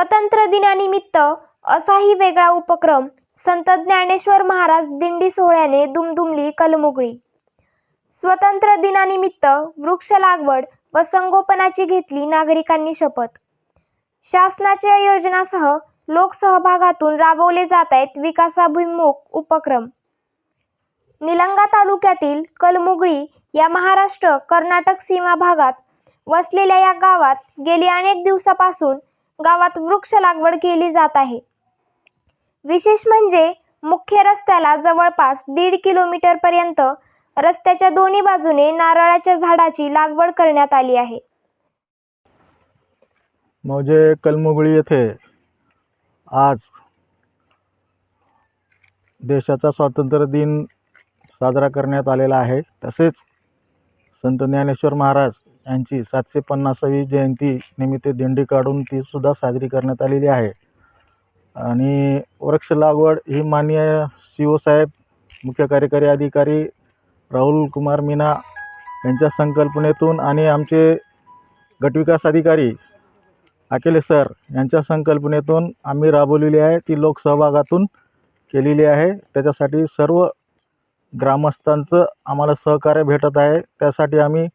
स्वतंत्र दिनानिमित्त असाही वेगळा उपक्रम संत ज्ञानेश्वर महाराज दिंडी सोहळ्याने दुमदुमली कलमुगळी. स्वतंत्र दिनानिमित्त वृक्ष लागवड व संगोपनाची घेतली नागरिकांनी शपथ. शासनाच्या योजनासह लोकसहभागातून राबवले जात आहेत विकासाभिमुख उपक्रम. निलंगा तालुक्यातील कलमुगळी या महाराष्ट्र कर्नाटक सीमा भागात वसलेल्या या गावात गेली अनेक दिवसापासून गावात वृक्ष लागवड केली जात आहे. विशेष म्हणजे मुख्य रस्त्याला जवळपास दीड किलोमीटर पर्यंत रस्त्याच्या दोन्ही बाजूने नारळाच्या झाडाची लागवड करण्यात आली आहे. मौजे कलमुगळी येथे आज देशाचा स्वातंत्र्य दिन साजरा करण्यात आलेला आहे. तसेच संत ज्ञानेश्वर महाराज यांची सातशे पन्नासावी जयंती निमित्त दिंडी काढून तीसुद्धा साजरी करण्यात आलेली आहे. आणि वृक्ष लागवड ही माननीय सी ओ साहेब मुख्य कार्यकारी अधिकारी राहुल कुमार मीना यांच्या संकल्पनेतून आणि आमचे गटविकास अधिकारी अकेले सर यांच्या संकल्पनेतून आम्ही राबवलेली आहे. ती लोकसहभागातून केलेली आहे. त्याच्यासाठी सर्व ग्रामस्थांचं आम्हाला सहकार्य भेटत आहे. त्यासाठी आम्ही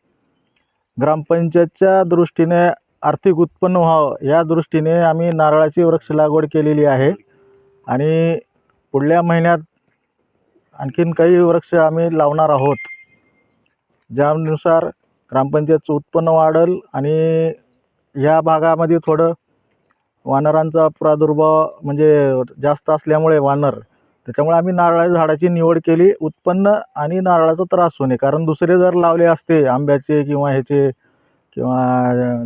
ग्रामपंचायतच्या दृष्टीने आर्थिक उत्पन्न व्हावं या दृष्टीने आम्ही नारळाची वृक्ष लागवड केलेली आहे. आणि पुढल्या महिन्यात आणखीन काही वृक्ष आम्ही लावणार आहोत. ज्यानुसार ग्रामपंचायतचं उत्पन्न वाढेल आणि ह्या भागामध्ये थोडं वानरांचा प्रादुर्भाव म्हणजे जास्त असल्यामुळे वानर त्याच्यामुळे आम्ही नारळाच्या झाडाची निवड केली. उत्पन्न आणि नारळाचा त्रास होणे. कारण दुसरे जर लावले असते आंब्याचे किंवा ह्याचे किंवा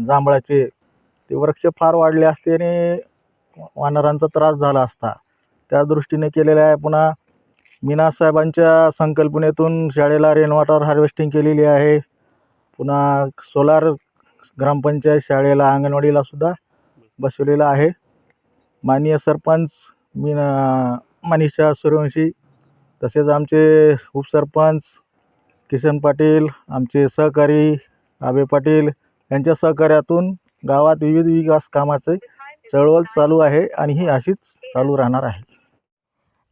जांभळाचे ते वृक्ष फार वाढले असते आणि वानरांचा त्रास झाला असता. त्या दृष्टीने केलेलं आहे. पुन्हा मीना साहेबांच्या संकल्पनेतून शाळेला रेन वॉटर हार्वेस्टिंग केलेली आहे. पुन्हा सोलार ग्रामपंचायत शाळेला अंगणवाडीला सुद्धा बसवलेलं आहे. माननीय सरपंच मीना मनीषा सूर्यवंशी तसेच आमचे उपसरपंच किसन पाटील आमचे सहकारी आबे पाटील यांच्या सहकार्यातून गावात विविध विकास कामाचे चळवळ चालू आहे आणि ही अशीच चालू राहणार आहे.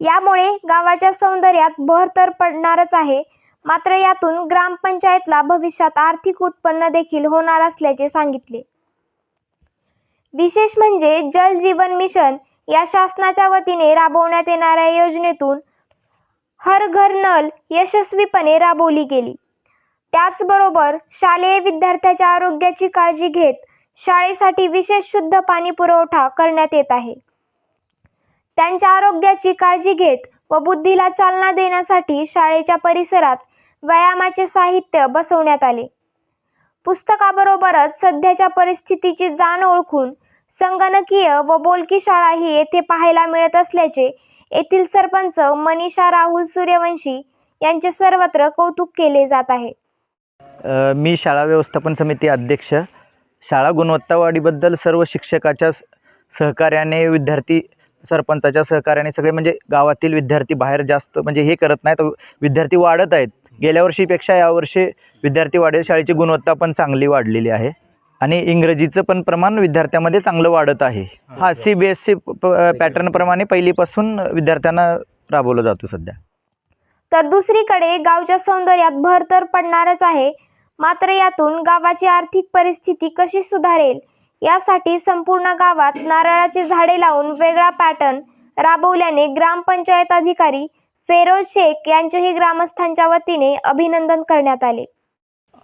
यामुळे गावाच्या सौंदर्यात भर तर पडणारच आहे. मात्र यातून ग्रामपंचायतला भविष्यात आर्थिक उत्पन्न देखील होणार असल्याचे सांगितले. विशेष म्हणजे जल जीवन मिशन या शासनाच्या वतीने राबवण्यात येणाऱ्या योजनेतून हर घर नल यशस्वीपणे राबवली गेली. त्याचबरोबर शालेय विद्यार्थ्याच्या आरोग्याची काळजी घेत शाळेसाठी विशेष शुद्ध पाणी पुरवठा करण्यात येत आहे. त्यांच्या आरोग्याची काळजी घेत व बुद्धीला चालना देण्यासाठी शाळेच्या परिसरात व्यायामाचे साहित्य बसवण्यात आले. पुस्तकाबरोबरच सध्याच्या परिस्थितीची जाण ओळखून संगणकीय व बोलकी शाळाही येथे पाहायला मिळत असल्याचे येथील सरपंच मनीषा राहुल सूर्यवंशी यांचे सर्वत्र कौतुक केले जात आहे. मी शाळा व्यवस्थापन समिती अध्यक्ष. शाळा गुणवत्तावाढीबद्दल सर्व शिक्षकाच्या सहकार्याने विद्यार्थी सरपंचाच्या सहकार्याने सगळे म्हणजे गावातील विद्यार्थी बाहेर जास्त म्हणजे हे करत नाहीत. विद्यार्थी वाढत आहेत. गेल्या वर्षीपेक्षा यावर्षी विद्यार्थी वाढेल. शाळेची गुणवत्ता पण चांगली वाढलेली आहे. आणि इंग्रजीचं पण प्रमाण विद्यार्थ्यामध्ये चांगलं वाढत आहे. हा सी बी एस सी पॅटर्नप्रमाणे पहिलीपासून विद्यार्थ्यांना राबवलं जातो सध्या. तर दुसरीकडे गावच्या सौंदर्यात भर तर पडणारच आहे. मात्र यातून गावाची आर्थिक परिस्थिती कशी सुधारेल यासाठी संपूर्ण गावात नारळाची झाडे लावून वेगळा पॅटर्न राबवल्याने ग्रामपंचायत अधिकारी फेरोज शेख यांचेही ग्रामस्थांच्या वतीने अभिनंदन करण्यात आले.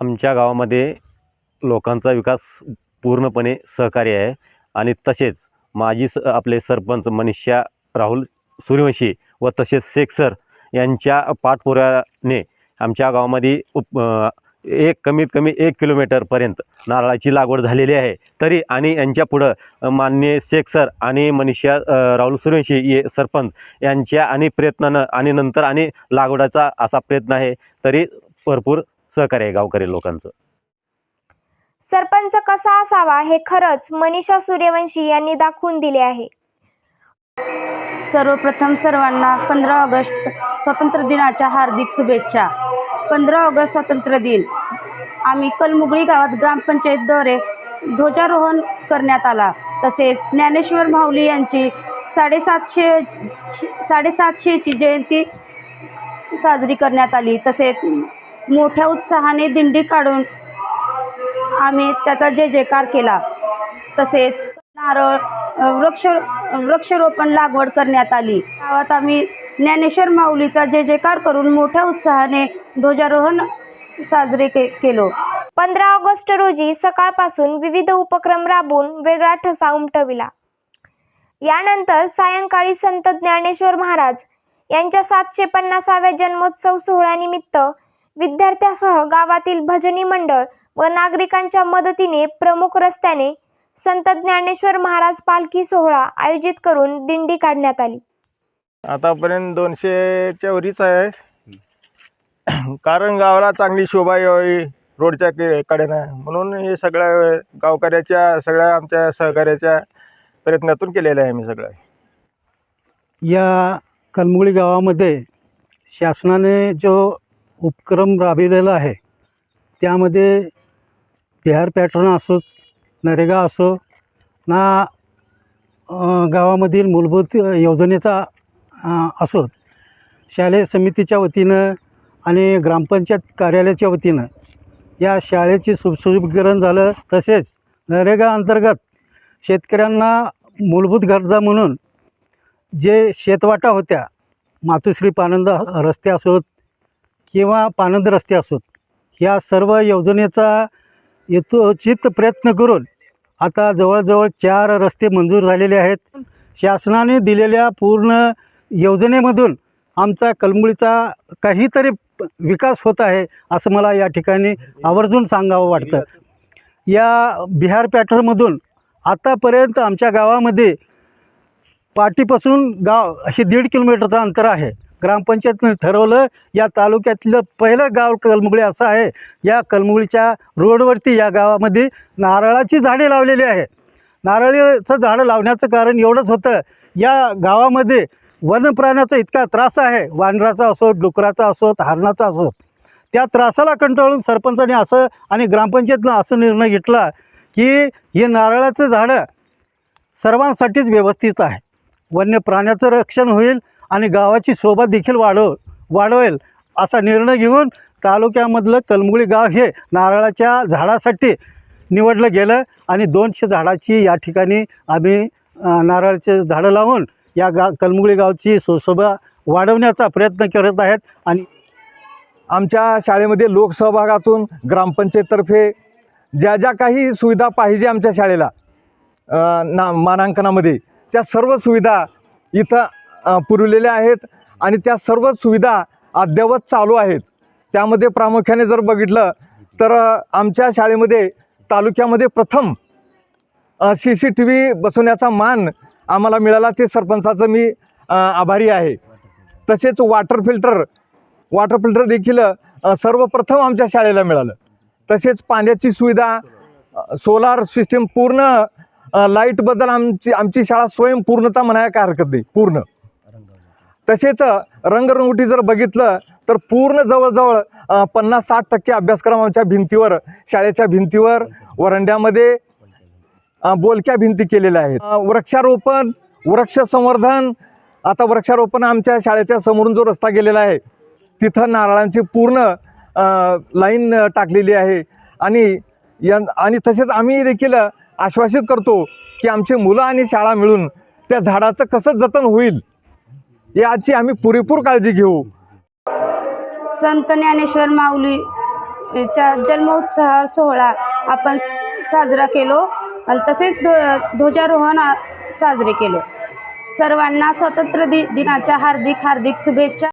आमच्या गावामध्ये लोकांचा विकास पूर्णपणे सहकार्य आहे. आणि तसेच माजी स आपले सरपंच मनीषा राहुल सूर्यवंशी व तसेच शेख सर यांच्या पाठपुराव्याने आमच्या गावामध्ये उप एक कमीत कमी एक किलोमीटरपर्यंत नारळाची लागवड झालेली आहे. तरी आणि यांच्या पुढं मान्य माननीय शेख सर आणि मनीषा राहुल सूर्यवंशी ये सरपंच यांच्या आणि प्रयत्नानं आणि नंतर आणि लागवडाचा असा प्रयत्न आहे. तरी भरपूर सहकार्य आहे गावकरी लोकांचं. सरपंच कसा असावा हे खरंच मनीषा सूर्यवंशी यांनी दाखवून दिले आहे. सर्वप्रथम सर्वांना पंधरा ऑगस्ट स्वातंत्र्य दिनाच्या हार्दिक शुभेच्छा. पंधरा ऑगस्ट स्वातंत्र्य दिन. आम्ही कलमुगळी गावात ग्रामपंचायतद्वारे ध्वजारोहण करण्यात आला. तसेच ज्ञानेश्वर माऊली यांची साडेसातशे साडेसातशेची जयंती साजरी करण्यात आली. तसेच मोठ्या उत्साहाने दिंडी काढून आम्ही त्याचा जे जयकार केला तसेच नारळ वृक्ष वृक्षरोपण लागवड करण्यात आली. गावात आम्ही ज्ञानेश्वर माऊलीचा जे जयकार करून मोठ्या उत्साहाने ध्वजारोहण साजरे के केलो. पंधरा ऑगस्ट रोजी सकाळपासून विविध उपक्रम राबवून वेगळा ठसा उमटविला. यानंतर सायंकाळी संत ज्ञानेश्वर महाराज यांच्या सातशे पन्नासाव्या जन्मोत्सव सोहळ्यानिमित्त विद्यार्थ्यासह गावातील भजनी मंडळ व नागरिकांच्या मदतीने प्रमुख रस्त्याने संत ज्ञानेश्वर महाराज पालखी सोहळा आयोजित करून दिंडी काढण्यात आली. आतापर्यंत दोनशेच्या वरीच आहे. कारण गावाला चांगली शोभा यावी रोडच्या कडेनं. म्हणून हे सगळ्या गावकऱ्याच्या सगळ्या आमच्या सहकार्याच्या प्रयत्नातून केलेलं आहे मी सगळं. या कलमुळी गावामध्ये शासनाने जो उपक्रम राबविलेला आहे त्यामध्ये बिहार पॅटर्न असोत नरेगा असो ना गावामधील मूलभूत योजनेचा असोत शालेय समितीच्या वतीनं आणि ग्रामपंचायत कार्यालयाच्या वतीनं या शाळेचे सुशुभीकरण झालं. तसेच नरेगा अंतर्गत शेतकऱ्यांना मूलभूत गरजा म्हणून जे शेतवाटा होत्या मातोश्री पानंद रस्ते असोत किंवा पानंद रस्ते असोत या सर्व योजनेचा यथोचित प्रयत्न करून. आता जवळजवळ चार रस्ते मंजूर झालेले आहेत. शासनाने दिलेल्या पूर्ण योजनेमधून आमचा कलमुळीचा काहीतरी विकास होत आहे असं मला या ठिकाणी आवर्जून सांगावं वाटतं. या बिहार पॅटर्नमधून आतापर्यंत आमच्या गावामध्ये पाटीपासून गाव हे दीड किलोमीटरचं अंतर आहे. ग्रामपंचायतनं ठरवलं या तालुक्यातलं पहिलं गाव कलमुगळी असं आहे. या कलमुगळीच्या रोडवरती या गावामध्ये नारळाची झाडे लावलेली आहे नारळीचं झाडं लावण्याचं कारण एवढंच होतं. या गावामध्ये वनप्राण्याचा इतका त्रास आहे. वानराचा असो डुकराचा असो हरणाचा असो त्या त्रासाला कंटाळून सरपंचाने असं आणि ग्रामपंचायतनं असं निर्णय घेतला की हे नारळाचं झाडं सर्वांसाठीच व्यवस्थित आहे. वन्य प्राण्याचं रक्षण होईल आणि गावाची शोभा देखील वाढव वाढवेल असा निर्णय घेऊन तालुक्यामधलं कलमुळी गाव हे नारळाच्या झाडासाठी निवडलं गेलं आणि दोनशे झाडाची या ठिकाणी आम्ही नारळाचे झाडं लावून या गा कलमुळी गावची सुशोभा वाढवण्याचा प्रयत्न करत आहेत आणि आमच्या शाळेमध्ये लोकसहभागातून ग्रामपंचायततर्फे ज्या ज्या काही सुविधा पाहिजे आमच्या शाळेला ना मानांकनामध्ये त्या सर्व सुविधा इथं पुरवलेल्या आहेत आणि त्या सर्व सुविधा अद्ययावत चालू आहेत. त्यामध्ये प्रामुख्याने जर बघितलं तर आमच्या शाळेमध्ये तालुक्यामध्ये प्रथम सी सी टी व्ही बसवण्याचा मान आम्हाला मिळाला ते सरपंचाचं मी आभारी आहे. तसेच वॉटर फिल्टर वॉटर फिल्टर देखील सर्वप्रथम आमच्या शाळेला मिळालं. तसेच पाण्याची सुविधा सोलार सिस्टीम पूर्ण लाईटबद्दल आमची आमची शाळा स्वयंपूर्णता म्हणायला हरकत नाही पूर्ण. तसेच रंगरंगोटी जर बघितलं तर पूर्ण जवळजवळ पन्नास साठ टक्के अभ्यासक्रम आमच्या भिंतीवर शाळेच्या भिंतीवर वरंड्यामध्ये बोलक्या भिंती केलेल्या आहेत. वृक्षारोपण वृक्ष संवर्धन आता वृक्षारोपण आमच्या शाळेच्या समोरून जो रस्ता गेलेला आहे तिथं नारळांची पूर्ण लाईन टाकलेली आहे. आणि या आणि तसेच आम्ही देखील आश्वासित करतो की आमची मुलं आणि शाळा मिळून त्या झाडाचं कसं जतन होईल याची आम्ही पुरेपूर काळजी घेऊ. संत ज्ञानेश्वर माऊलीच्या जन्मोत्सव सोहळा आपण साजरा केलो आणि तसेच ध्व ध्वजारोहण साजरे केलो. सर्वांना स्वातंत्र्य दि दिनाच्या हार्दिक हार्दिक शुभेच्छा.